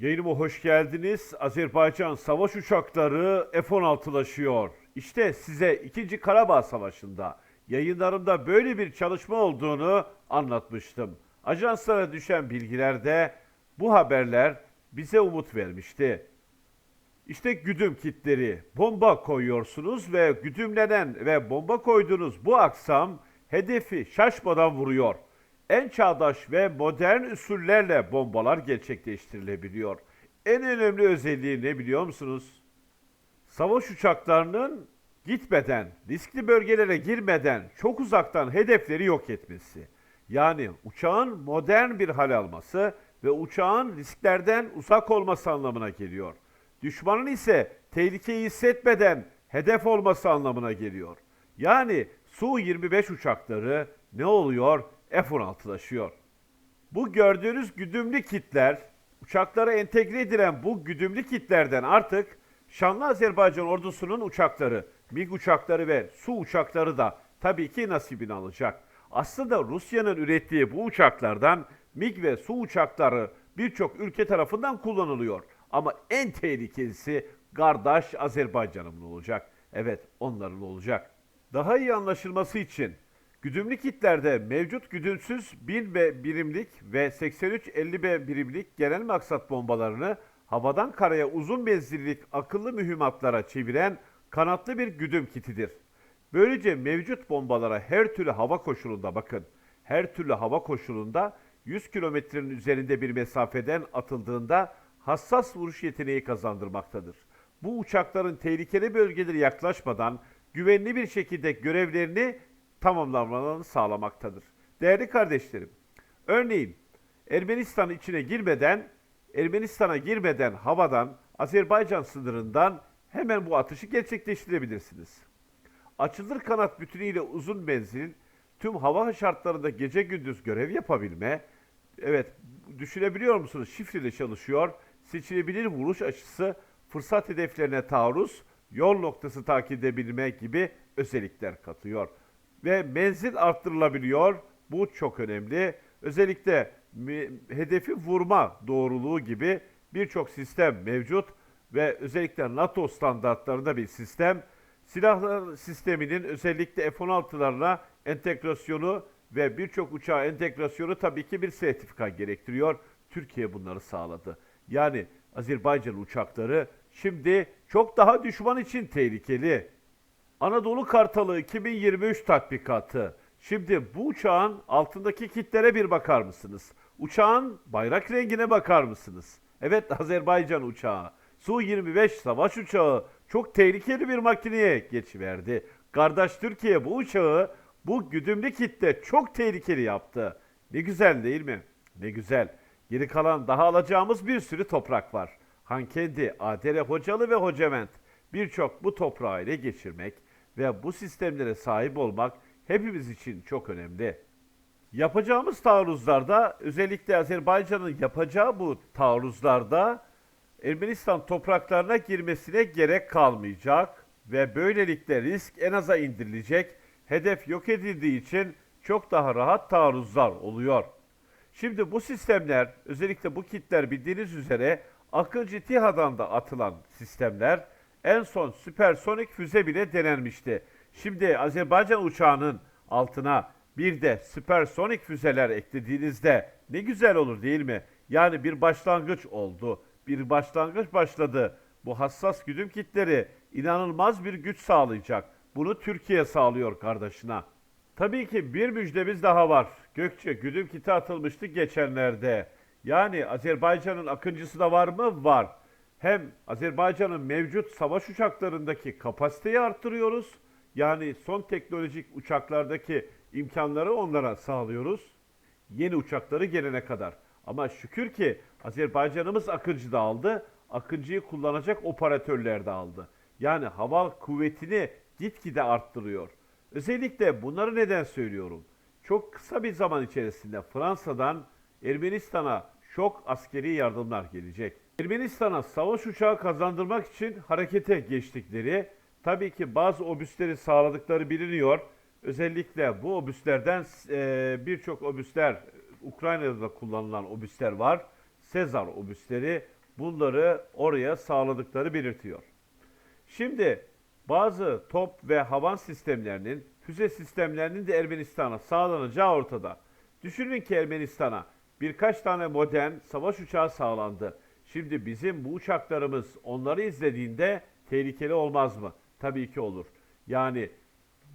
Yayınıma hoş geldiniz. Azerbaycan savaş uçakları F-16'laşıyor. İşte size 2. Karabağ Savaşı'nda yayınlarımda böyle bir çalışma olduğunu anlatmıştım. Ajanslara düşen bilgilerde bu haberler bize umut vermişti. İşte güdüm kitleri. Bomba koyuyorsunuz ve güdümlenen ve bomba koyduğunuz bu aksam hedefi şaşmadan vuruyor. En çağdaş ve modern usullerle bombalar gerçekleştirilebiliyor. En önemli özelliği ne biliyor musunuz? Savaş uçaklarının gitmeden, riskli bölgelere girmeden çok uzaktan hedefleri yok etmesi. Yani uçağın modern bir hal alması ve uçağın risklerden uzak olması anlamına geliyor. Düşmanın ise tehlikeyi hissetmeden hedef olması anlamına geliyor. Yani Su-25 uçakları ne oluyor? F-16'laşıyor. Bu gördüğünüz güdümlü kitler, uçaklara entegre edilen bu güdümlü kitlerden artık Şanlı Azerbaycan ordusunun uçakları, MiG uçakları ve Su uçakları da tabii ki nasibini alacak. Aslında Rusya'nın ürettiği bu uçaklardan MiG ve Su uçakları birçok ülke tarafından kullanılıyor. Ama en tehlikelisi kardeş Azerbaycan'ın olacak. Evet onların olacak. Daha iyi anlaşılması için güdümlü kitlerde mevcut güdümsüz 1000 ve birimlik ve 8350 B birimlik genel maksat bombalarını havadan karaya uzun menzillik akıllı mühimmatlara çeviren kanatlı bir güdüm kitidir. Böylece mevcut bombalara her türlü hava koşulunda bakın, her türlü hava koşulunda 100 kilometrenin üzerinde bir mesafeden atıldığında hassas vuruş yeteneği kazandırmaktadır. Bu uçakların tehlikeli bölgelere yaklaşmadan güvenli bir şekilde görevlerini tamamlamalarını sağlamaktadır. Değerli kardeşlerim, örneğin Ermenistan içine girmeden, Ermenistan'a girmeden havadan, Azerbaycan sınırından hemen bu atışı gerçekleştirebilirsiniz. Açılır kanat bütünüyle uzun menzil, tüm hava şartlarında gece gündüz görev yapabilme, evet düşünebiliyor musunuz? Şifreli çalışıyor, seçilebilir vuruş açısı, fırsat hedeflerine taarruz, yol noktası takip edebilme gibi özellikler katıyor. Ve menzil arttırılabiliyor, bu çok önemli. Özellikle hedefi vurma doğruluğu gibi birçok sistem mevcut ve özellikle NATO standartlarında bir sistem. Silahlar sisteminin özellikle F-16'larına entegrasyonu ve birçok uçağa entegrasyonu tabii ki bir sertifika gerektiriyor. Türkiye bunları sağladı. Yani Azerbaycan uçakları şimdi çok daha düşman için tehlikeli. Anadolu Kartalı 2023 tatbikatı. Şimdi bu uçağın altındaki kitlere bir bakar mısınız? Uçağın bayrak rengine bakar mısınız? Evet Azerbaycan uçağı. Su-25 savaş uçağı çok tehlikeli bir makineye geçiverdi. Kardeş Türkiye bu uçağı bu güdümlü kitle çok tehlikeli yaptı. Ne güzel değil mi? Ne güzel. Geri kalan daha alacağımız bir sürü toprak var. Hankendi, Adere Hocalı ve Hocavent birçok bu toprağı ele geçirmek ve bu sistemlere sahip olmak hepimiz için çok önemli. Yapacağımız taarruzlarda özellikle Azerbaycan'ın yapacağı bu taarruzlarda Ermenistan topraklarına girmesine gerek kalmayacak ve böylelikle risk en aza indirilecek. Hedef yok edildiği için çok daha rahat taarruzlar oluyor. Şimdi bu sistemler, özellikle bu kitler bildiğiniz üzere Akıncı TİHA'dan da atılan sistemler en son süpersonik füze bile denenmişti. Şimdi Azerbaycan uçağının altına bir de süpersonik füzeler eklediğinizde ne güzel olur değil mi? Yani bir başlangıç oldu. Bir başlangıç başladı. Bu hassas güdüm kitleri inanılmaz bir güç sağlayacak. Bunu Türkiye sağlıyor kardeşine. Tabii ki bir müjdemiz daha var. Gökçe güdüm kiti atılmıştı geçenlerde. Yani Azerbaycan'ın akıncısı da var mı? Var. Hem Azerbaycan'ın mevcut savaş uçaklarındaki kapasiteyi arttırıyoruz. Yani son teknolojik uçaklardaki imkanları onlara sağlıyoruz. Yeni uçakları gelene kadar. Ama şükür ki Azerbaycan'ımız Akıncı da aldı. Akıncı'yı kullanacak operatörler de aldı. Yani hava kuvvetini gitgide arttırıyor. Özellikle bunları neden söylüyorum? Çok kısa bir zaman içerisinde Fransa'dan Ermenistan'a şok askeri yardımlar gelecek. Ermenistan'a savaş uçağı kazandırmak için harekete geçtikleri, tabii ki bazı obüsleri sağladıkları biliniyor. Özellikle bu obüslerden eee, birçok obüsler, Ukrayna'da da kullanılan obüsler var. Sezar obüsleri. bunları oraya sağladıkları belirtiyor. Şimdi bazı top ve havan sistemlerinin, füze sistemlerinin de Ermenistan'a sağlanacağı ortada. Düşünün ki Ermenistan'a birkaç tane modern savaş uçağı sağlandı. Şimdi bizim bu uçaklarımız onları izlediğinde tehlikeli olmaz mı? Tabii ki olur. Yani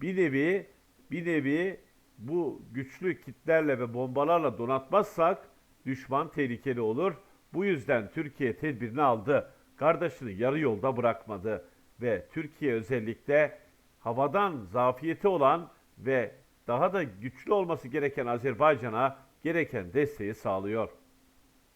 bir nevi bir nevi bu güçlü kitlerle ve bombalarla donatmazsak düşman tehlikeli olur. Bu yüzden Türkiye tedbirini aldı. Kardeşini yarı yolda bırakmadı ve Türkiye özellikle havadan zafiyeti olan ve daha da güçlü olması gereken Azerbaycan'a gereken desteği sağlıyor.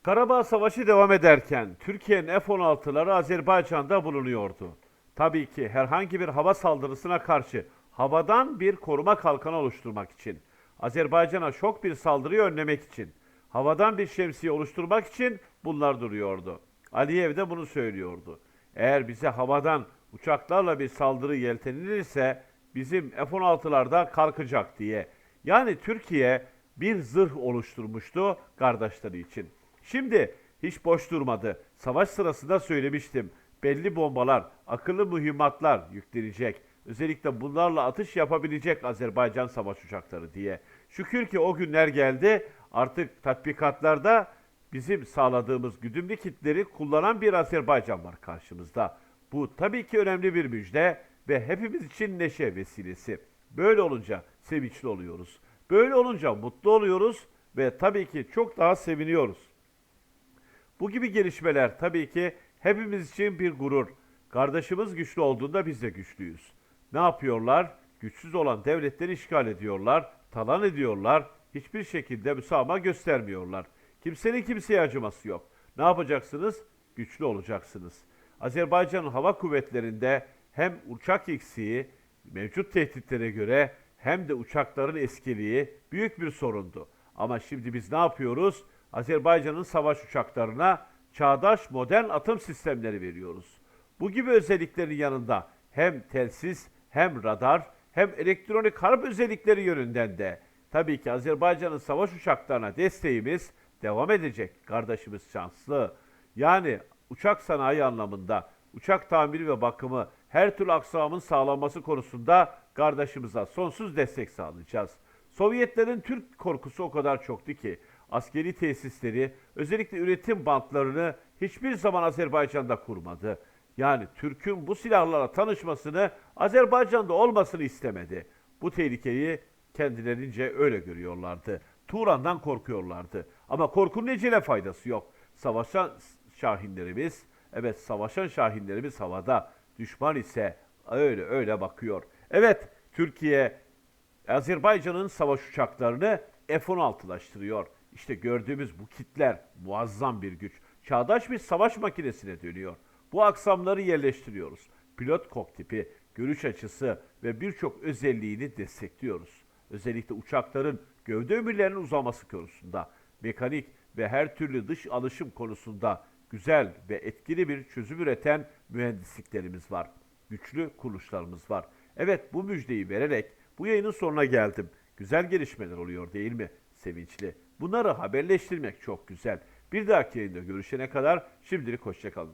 Karabağ Savaşı devam ederken Türkiye'nin F-16'ları Azerbaycan'da bulunuyordu. Tabii ki herhangi bir hava saldırısına karşı havadan bir koruma kalkanı oluşturmak için, Azerbaycan'a şok bir saldırıyı önlemek için, havadan bir şemsiye oluşturmak için bunlar duruyordu. Aliyev de bunu söylüyordu. Eğer bize havadan uçaklarla bir saldırı yeltenilirse bizim F-16'lar kalkacak diye. Yani Türkiye bir zırh oluşturmuştu kardeşleri için. Şimdi hiç boş durmadı. Savaş sırasında söylemiştim. Belli bombalar, akıllı mühimmatlar yüklenecek. Özellikle bunlarla atış yapabilecek Azerbaycan savaş uçakları diye. Şükür ki o günler geldi. Artık tatbikatlarda bizim sağladığımız güdümlü kitleri kullanan bir Azerbaycan var karşımızda. Bu tabii ki önemli bir müjde ve hepimiz için neşe vesilesi. Böyle olunca sevinçli oluyoruz. Böyle olunca mutlu oluyoruz ve tabii ki çok daha seviniyoruz. Bu gibi gelişmeler tabii ki hepimiz için bir gurur. Kardeşimiz güçlü olduğunda biz de güçlüyüz. Ne yapıyorlar? Güçsüz olan devletleri işgal ediyorlar, talan ediyorlar, hiçbir şekilde müsamaha göstermiyorlar. Kimsenin kimseye acıması yok. Ne yapacaksınız? Güçlü olacaksınız. Azerbaycan'ın hava kuvvetlerinde hem uçak eksiği mevcut tehditlere göre hem de uçakların eskiliği büyük bir sorundu. Ama şimdi biz ne yapıyoruz? Azerbaycan'ın savaş uçaklarına çağdaş modern atım sistemleri veriyoruz. Bu gibi özelliklerin yanında hem telsiz hem radar hem elektronik harp özellikleri yönünden de tabii ki Azerbaycan'ın savaş uçaklarına desteğimiz devam edecek. Kardeşimiz şanslı. Yani uçak sanayi anlamında uçak tamiri ve bakımı her türlü aksamın sağlanması konusunda kardeşimize sonsuz destek sağlayacağız. Sovyetlerin Türk korkusu o kadar çoktu ki askeri tesisleri, özellikle üretim bantlarını hiçbir zaman Azerbaycan'da kurmadı. Yani Türk'ün bu silahlarla tanışmasını Azerbaycan'da olmasını istemedi. Bu tehlikeyi kendilerince öyle görüyorlardı. Turan'dan korkuyorlardı. Ama korkunun ecele faydası yok. Savaşan şahinlerimiz, evet savaşan şahinlerimiz havada. Düşman ise öyle öyle bakıyor. Evet Türkiye Azerbaycan'ın savaş uçaklarını F-16'laştırıyor. İşte gördüğümüz bu kitler muazzam bir güç. Çağdaş bir savaş makinesine dönüyor. Bu aksamları yerleştiriyoruz. Pilot koktipi, görüş açısı ve birçok özelliğini destekliyoruz. Özellikle uçakların gövde ömürlerinin uzaması konusunda, mekanik ve her türlü dış alışım konusunda güzel ve etkili bir çözüm üreten mühendisliklerimiz var. Güçlü kuruluşlarımız var. Evet bu müjdeyi vererek bu yayının sonuna geldim. Güzel gelişmeler oluyor değil mi? Sevinçli. Bunları haberleştirmek çok güzel. Bir dahaki yayında görüşene kadar şimdilik hoşçakalın.